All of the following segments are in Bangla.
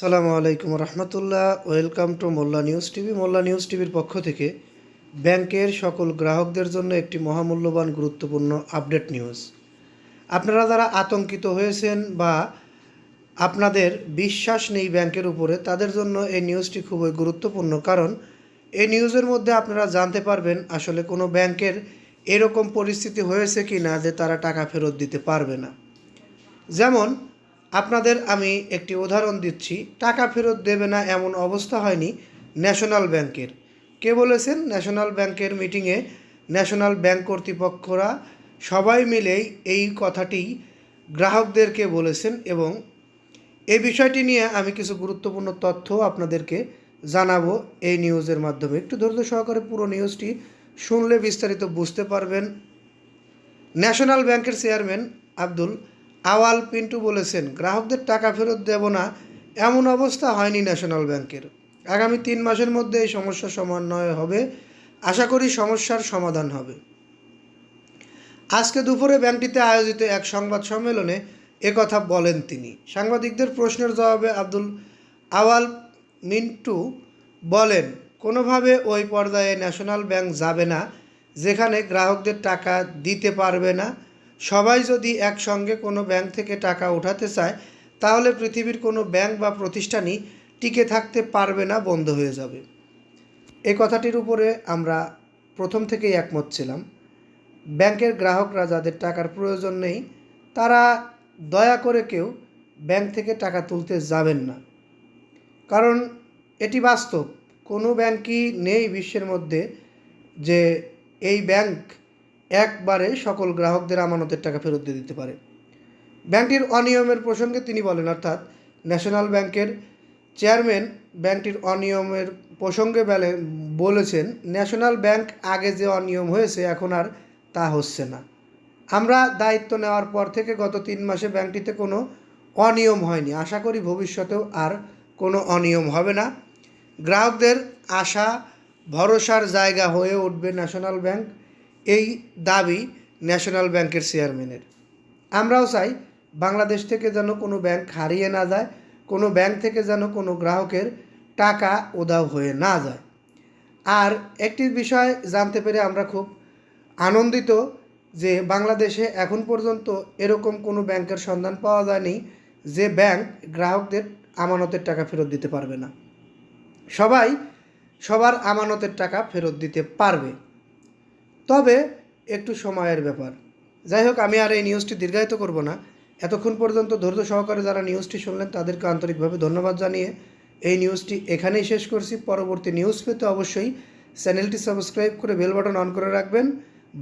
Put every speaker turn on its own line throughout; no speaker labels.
সালামু আলাইকুম রহমতুল্লাহ। Welcome to Molla news TV. Molla news টিভির পক্ষ থেকে ব্যাংকের সকল গ্রাহকদের জন্য একটি মহামূল্যবান গুরুত্বপূর্ণ আপডেট নিউজ। আপনারা যারা আতঙ্কিত হয়েছেন বা আপনাদের বিশ্বাস নেই ব্যাংকের উপরে, তাদের জন্য এই নিউজটি খুবই গুরুত্বপূর্ণ। কারণ এই নিউজের মধ্যে আপনারা জানতে পারবেন আসলে কোনো ব্যাংকের এরকম পরিস্থিতি হয়েছে কি না যে তারা টাকা ফেরত দিতে পারবে না। যেমন আপনাদের আমি একটি উদাহরণ দিচ্ছি। টাকা ফেরত দেবে না এমন অবস্থা হয়নি ন্যাশনাল ব্যাংকের। কে বলেছেন? ন্যাশনাল ব্যাংকের মিটিংয়ে ন্যাশনাল ব্যাংক কর্তৃপক্ষরা সবাই মিলেই এই কথাটি গ্রাহকদেরকে বলেছেন এবং এই বিষয়টি নিয়ে আমি কিছু গুরুত্বপূর্ণ তথ্য আপনাদেরকে জানাব এই নিউজের মাধ্যমে। একটু ধৈর্য সহকারে পুরো নিউজটি শুনলে বিস্তারিত বুঝতে পারবেন। ন্যাশনাল ব্যাংকের চেয়ারম্যান আব্দুল আওয়াল পিন্টু বলেছেন, গ্রাহকদের টাকা ফেরত দেব না, এমন অবস্থা হয়নি ন্যাশনাল ব্যাংকের। আগামী তিন মাসের মধ্যে এই সমস্যা সমন্বয় হবে। আশা করি সমস্যার সমাধান হবে। আজকে দুপুরে ব্যাংকটিতে আয়োজিত এক সংবাদ সম্মেলনে একথা বলেন তিনি। সাংবাদিকদের প্রশ্নের জবাবে আব্দুল আওয়াল মিন্টু বলেন, কোনোভাবে ওই পর্যায়ে ন্যাশনাল ব্যাংক যাবে না, যেখানে গ্রাহকদের টাকা দিতে পারবে না। সবাই যদি একসঙ্গে কোনো ব্যাংক থেকে টাকা উঠাতে চায়, তাহলে পৃথিবীর কোনো ব্যাংক বা প্রতিষ্ঠানই টিকে থাকতে পারবে না, বন্ধ হয়ে যাবে। এ কথাটির উপরে আমরা প্রথম থেকেই একমত ছিলাম। ব্যাংকের গ্রাহকরা যাদের টাকার প্রয়োজন নেই, তারা দয়া করে কেউ ব্যাংক থেকে টাকা তুলতে যাবেন না। কারণ এটি বাস্তব। কোনো ব্যাংকই নেই বিশ্বের মধ্যে যে এই ব্যাংক একবারে সকল গ্রাহকদের আমানতের টাকা ফেরত দিয়ে দিতে পারে। ব্যাংকটির অনিয়মের প্রসঙ্গে তিনি বলেন, অর্থাৎ ন্যাশনাল ব্যাংকের চেয়ারম্যান ব্যাংকটির অনিয়মের প্রসঙ্গে বেলে, বলেছেন, ন্যাশনাল ব্যাংক আগে যে অনিয়ম হয়েছে, এখন আর তা হচ্ছে না। আমরা দায়িত্ব নেওয়ার পর থেকে গত তিন মাসে ব্যাংকটিতে কোনো অনিয়ম হয়নি। আশা করি ভবিষ্যতেও আর কোনো অনিয়ম হবে না। গ্রাহকদের আশা, ভরসার জায়গা হয়ে উঠবে ন্যাশনাল ব্যাংক। এই দাবি ন্যাশনাল ব্যাংকের চেয়ারম্যানের। আমরাও চাই বাংলাদেশ থেকে যেন কোনো ব্যাংক হারিয়ে না যায়, কোনো ব্যাংক থেকে যেন কোনো গ্রাহকের টাকা উদাও হয়ে না যায়। আর একটি বিষয় জানতে পেরে আমরা খুব আনন্দিত যে বাংলাদেশে এখন পর্যন্ত এরকম কোনো ব্যাংকের সন্ধান পাওয়া যায়নি যে ব্যাংক গ্রাহকদের আমানতের টাকা ফেরত দিতে পারবে না। সবাই সবার আমানতের টাকা ফেরত দিতে পারবে। তবে একটু সময়ের ব্যাপার। যাই হোক আমি আর এই নিউজটি দীর্ঘায়িত করব না। এতক্ষণ পর্যন্ত ধৈর্য সহকারে যারা নিউজটি শুনলেন, তাদেরকে আন্তরিকভাবে ধন্যবাদ জানিয়ে এই নিউজটি এখানেই শেষ করছি। পরবর্তী নিউজ পেতে অবশ্যই চ্যানেলটি সাবস্ক্রাইব করে বেল বাটন অন করে রাখবেন।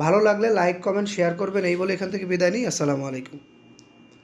ভালো লাগলে লাইক কমেন্ট শেয়ার করবেন। এই বলে এখান থেকে বিদায় নিই। আসসালামু আলাইকুম।